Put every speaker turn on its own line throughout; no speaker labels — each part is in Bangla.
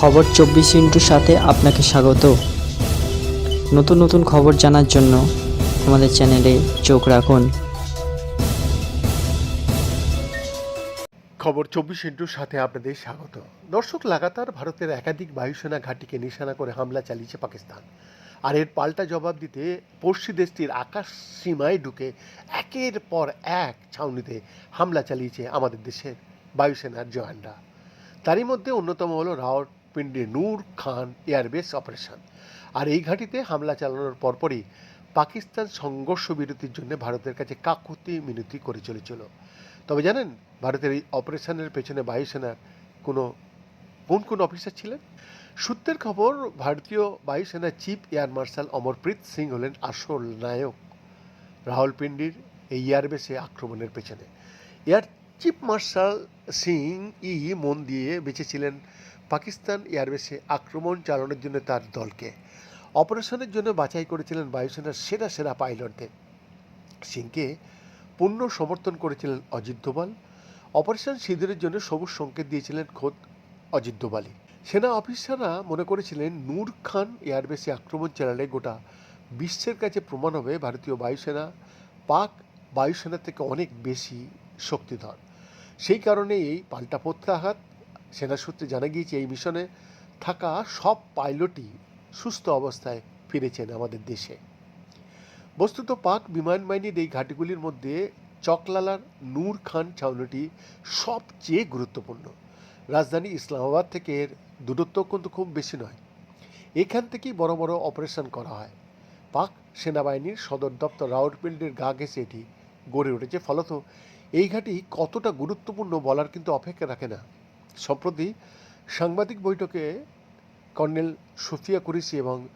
খবর চব্বিশ ইন্টুর সাথে আপনাকে স্বাগত। নতুন নতুন খবর জানার জন্য আমাদের চ্যানেলে চোখ রাখুন।
খবর চব্বিশ ইন্টুর সাথে আপনাদের স্বাগত। দর্শক লাগাতার ভারতের একাধিক বায়ুসেনা ঘাঁটিকে নিশানা করে হামলা চালিয়েছে পাকিস্তান। আর এর পাল্টা জবাব দিতে পড়শি দেশটির আকাশ সীমায় ঢুকে একের পর এক ছাউনিতে হামলা চালিয়েছে আমাদের দেশের বায়ুসেনার জওয়ানরা। তারই মধ্যে অন্যতম হলো রাওয়ালপিন্ডি নূর খান এয়ারবেস অপারেশন। আর এই ঘাঁটিতে হামলা চালানোর পরপরই পাকিস্তান সংঘর্ষ বিরতির জন্য ভারতের কাছে কাকুতি মিনতি করে চলেছিল। তবে জানেন, ভারতের এই অপারেশনের পেছনে বায়ুসেনার কোনো, কোন কোন অফিসার ছিলেন? সূত্রের খবর, ভারতীয় বায়ুসেনার chief air marshal Amarpreet Singh হলেন আসল নায়ক রাহুলপিন্ডির এই এয়ারবেসে আক্রমণের পেছনে। এয়ার চিফ মার্শাল সিং ই মন দিয়ে বেঁচেছিলেন পাকিস্তান এয়ারবেসে আক্রমণ চালানোর জন্য তার দলকে। অপারেশনের জন্য বাছাই করেছিলেন বায়ুসেনার সেরা সেরা পাইলটদের। সিংকে পূর্ণ সমর্থন করেছিলেন অজিত দোভাল। অপারেশন সিঁদুরের জন্য সবুজ সংকেত দিয়েছিলেন খোদ অজিত দোভালই। সেনা অফিসাররা মনে করেছিলেন, নূর খান এয়ারবেসে আক্রমণ চালালে গোটা বিশ্বের কাছে প্রমাণ হবে ভারতীয় বায়ুসেনা। পাক বায়ুসেনা থেকে অনেক বেশি শক্তিধর। সেই কারণে এই পাল্টা প্রত্যাঘাত সেনা সূত্রে জানা গিয়েছে, এই মিশনে থাকা সব পাইলটই সুস্থ অবস্থায় ফিরেছেন আমাদের দেশে। বস্তুত পাক বিমান বাহিনীর এই ঘাঁটিগুলির মধ্যে চকলালার নূর খান ছাউনিটি সবচেয়ে গুরুত্বপূর্ণ। রাজধানী ইসলামাবাদ থেকে এর দূরত্ব কিন্তু খুব বেশি নয়। এখান থেকেই বড় বড় অপারেশন করা হয়। পাক সেনাবাহিনীর সদর দপ্তর রাউরপিল্ডির গা ঘেঁষে এটি গড়ে উঠেছে। ফলত এই ঘাঁটি কতটা গুরুত্বপূর্ণ বলার কিন্তু অপেক্ষা রাখে না। সম্প্রতি সাংবাদিক বৈঠকে কর্নেল সুফিয়া কুরিসি এবং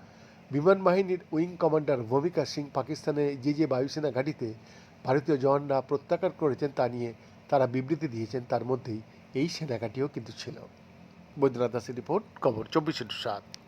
বিমান বাহিনীর উইং কমান্ডার ভূমিকা সিং পাকিস্তানে যে যে বায়ুসেনা ঘাঁটিতে ভারতীয় জওয়ানরা প্রত্যাখ্যান করেছেন তা নিয়ে তারা বিবৃতি দিয়েছেন, তার মধ্যেই এই সেনাঘাটিও কিন্তু ছিল। বৈদ্যনাথ দাসের রিপোর্ট, খবর চব্বিশ সাত।